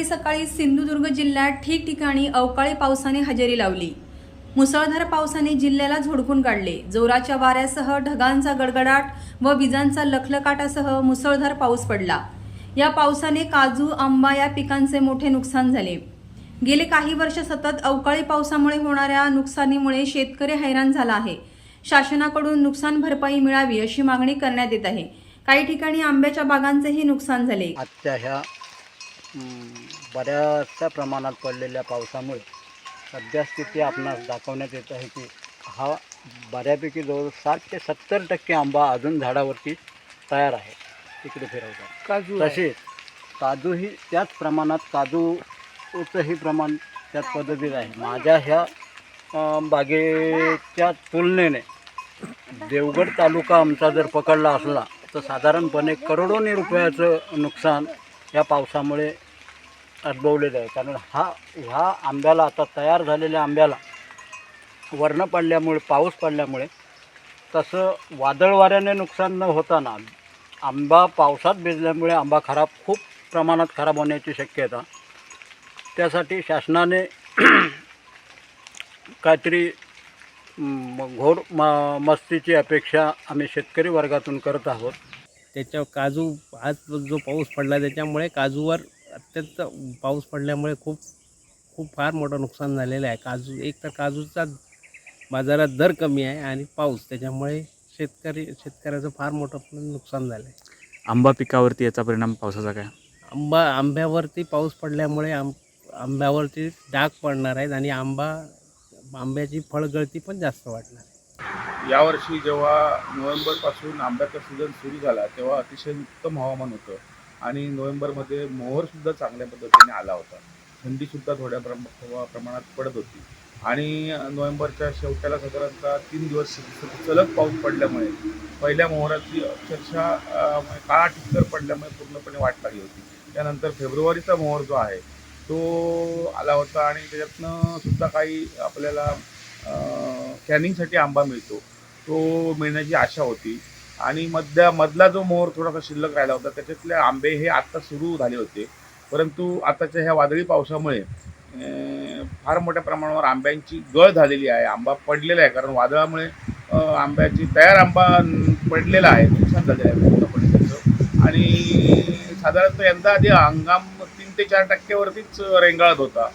शनिवारी सकाळी सिंधुदुर्ग जिल्ह्यात ठिकठिकाणी अवकाळी पावसाने हजेरी लावली. मुसळधार पावसाने जिल्ह्याला झोडपून काढले. जोराच्या वाऱ्यासह ढगांचा गडगडाट व विजांचा लखलकाटासह मुसळधार पाऊस पडला. या पावसाने काजू आंबा या पिकांचे मोठे नुकसान झाले. गेले काही वर्ष सतत अवकाळी पावसामुळे होणाऱ्या नुकसानीमुळे शेतकरी हैराण झाला आहे. शासनाकडून नुकसान भरपाई मिळावी अशी मागणी करण्यात येत आहे. काही ठिकाणी आंब्याच्या बागांचेही नुकसान झाले. आजच्या ह्या बऱ्याचशा प्रमाणात पडलेल्या पावसामुळे सध्या स्थिती आपणास दाखवण्यात येत आहे की हा बऱ्यापैकी जवळ साठ ते सत्तर टक्के आंबा अजून झाडावरती तयार आहे. तिकडे फिरवतात. काजू तसेच काजूही त्याच प्रमाणात काजूचंही प्रमाण त्याच पद्धतीत आहे. माझ्या ह्या बागेच्या तुलनेने देवगड तालुका आमचा जर पकडला असला तर साधारणपणे करोडोनी रुपयाचं नुकसान या पावसामुळे उद्भवलेलं आहे. कारण हा ह्या आंब्याला आता तयार झालेल्या आंब्याला वर्ण पडल्यामुळे पाऊस पडल्यामुळे तसं वादळ वाऱ्याने नुकसान न होताना आंबा पावसात भिजल्यामुळे आंबा खराब खूप प्रमाणात खराब होण्याची शक्यता. त्यासाठी शासनाने काहीतरी घोर म मस्तीची अपेक्षा आम्ही शेतकरी वर्गातून करत आहोत. त्याच्या काजू आज जो पाऊस पडला त्याच्यामुळे काजूवर अत्यंत पाऊस पडल्यामुळे खूप खूप फार मोठं नुकसान झालेलं आहे. काजू एक तर काजूचा बाजारात दर कमी आहे आणि पाऊस त्याच्यामुळे शेतकरी शेतकऱ्याचं फार मोठं नुकसान झालं आहे आंबा पिकावरती याचा परिणाम पावसाचा काय? आंबा आंब्यावरती पाऊस पडल्यामुळे आंब आंब्यावरती डाग पडणार आहेत आणि आंबा आंब्याची फळगळती पण जास्त वाढणार आहे. यावर्षी जेव्हा नोव्हेंबरपासून आंब्याचा सीझन सुरू झाला तेव्हा अतिशय उत्तम हवामान होतं. आणि नोव्हेंबरमध्ये मोहरसुद्धा चांगल्या पद्धतीने आला होता. थंडीसुद्धा थोड्या प्रम प्रमाणात पडत होती. आणि नोव्हेंबरच्या शेवट्याला साधारणतः तीन दिवस सलग पाऊस पडल्यामुळे पहिल्या मोहराची अक्षरशः म्हणजे काळा टिक्कर पडल्यामुळे पूर्णपणे वाट लागली होती. त्यानंतर फेब्रुवारीचा मोहर जो आहे तो आला होता आणि त्याच्यातनं सुद्धा काही आपल्याला कॅनिंगसाठी आंबा मिळतो. तो मिळण्याची आशा होती. आणि मधल्या मधला जो मोहर थोडासा शिल्लक राहिला होता त्याच्यातले आंबे हे आत्ता सुरू झाले होते. परंतु आताच्या ह्या वादळी पावसामुळे फार मोठ्या प्रमाणावर आंब्यांची गळ झालेली आहे. आंबा पडलेला आहे. कारण वादळामुळे आंब्याची तयार आंबा पडलेला आहे. नुकसान झालेलं आहे पूर्णपणे त्याचं. आणि साधारणतः यंदा आधी हंगाम तीन ते चार टक्क्यावरतीच रेंगाळत होता.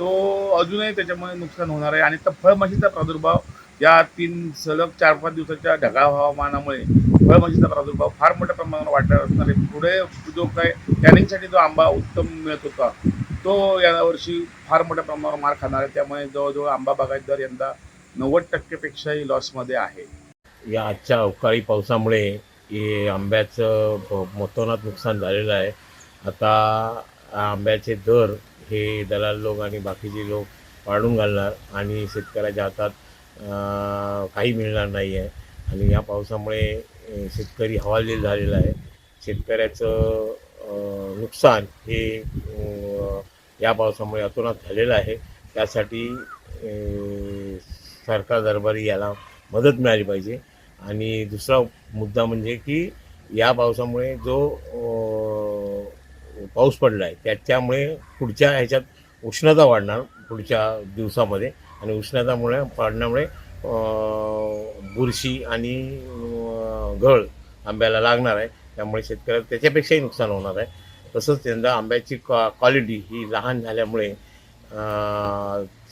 तो अजूनही त्याच्यामुळे नुकसान होणार आहे. आणि तर फळमाशीचा प्रादुर्भाव या तीन सलग चार पाच दिवसाच्या ढगाळ हवामानामुळे फळमाशीचा प्रादुर्भाव फार मोठ्या प्रमाणावर वाढणार असणार आहे. पुढे जो काय टॅनिंगसाठी जो आंबा उत्तम मिळत होता तो यावर्षी फार मोठ्या प्रमाणावर मार खाणार आहे. त्यामुळे जवळजवळ आंबा बागायतदार यंदा नव्वद टक्केपेक्षाही लॉसमध्ये आहे. या आजच्या अवकाळी पावसामुळे हे आंब्याचं मोतोनात नुकसान झालेलं आहे. आता आंब्याचे दर हे दलाल लोक आणि बाकीचे लोक पाडून घालणार आणि शेतकऱ्याच्या हातात काही मिळणार नाही आहे. आणि या पावसामुळे शेतकरी हवालदिल झालेला आहे. शेतकऱ्याचं नुकसान हे या पावसामुळे अतोनात झालेलं आहे. त्यासाठी सरकार दरबारी याला मदत मिळाली पाहिजे. आणि दुसरा मुद्दा म्हणजे की या पावसामुळे जो पाऊस पडला आहे त्या त्यामुळे पुढच्या ह्याच्यात उष्णता वाढणार पुढच्या दिवसामध्ये. आणि उष्णतामुळे पडण्यामुळे बुरशी आणि गळ आंब्याला लागणार आहे. त्यामुळे शेतकऱ्याला त्याच्यापेक्षाही नुकसान होणार आहे. तसंच यंदा आंब्याची क्वा क्वालिटी ही लहान झाल्यामुळे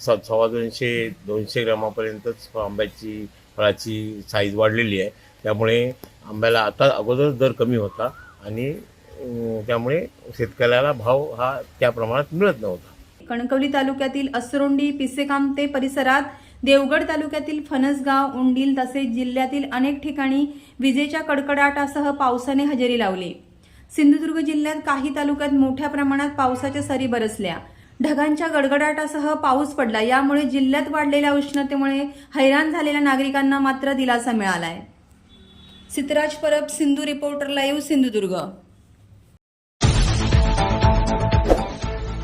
स सव्वा दोनशे दोनशे ग्रामापर्यंतच आंब्याची फळाची साईज वाढलेली आहे. त्यामुळे आंब्याला आता अगोदर दर कमी होता आणि त्यामुळे शेतकऱ्याला भाव हा त्या प्रमाणात मिळत नव्हता. कणकवली तालुक्यातील असरोंडी पिसेकामते परिसरात देवगड तालुक्यातील फणसगाव उंडील तसेच जिल्ह्यातील अनेक ठिकाणी विजेच्या कडकडाटासह पावसाने हजेरी लावली. सिंधुदुर्ग जिल्ह्यात काही तालुक्यात मोठ्या प्रमाणात पावसाच्या सरी बरसल्या. ढगांच्या गडगडाटासह पाऊस पडला. यामुळे जिल्ह्यात वाढलेल्या उष्णतेमुळे हैराण झालेल्या नागरिकांना मात्र दिलासा मिळालाय. Sitraj Parab Sindhu reporter live Sindhudurg.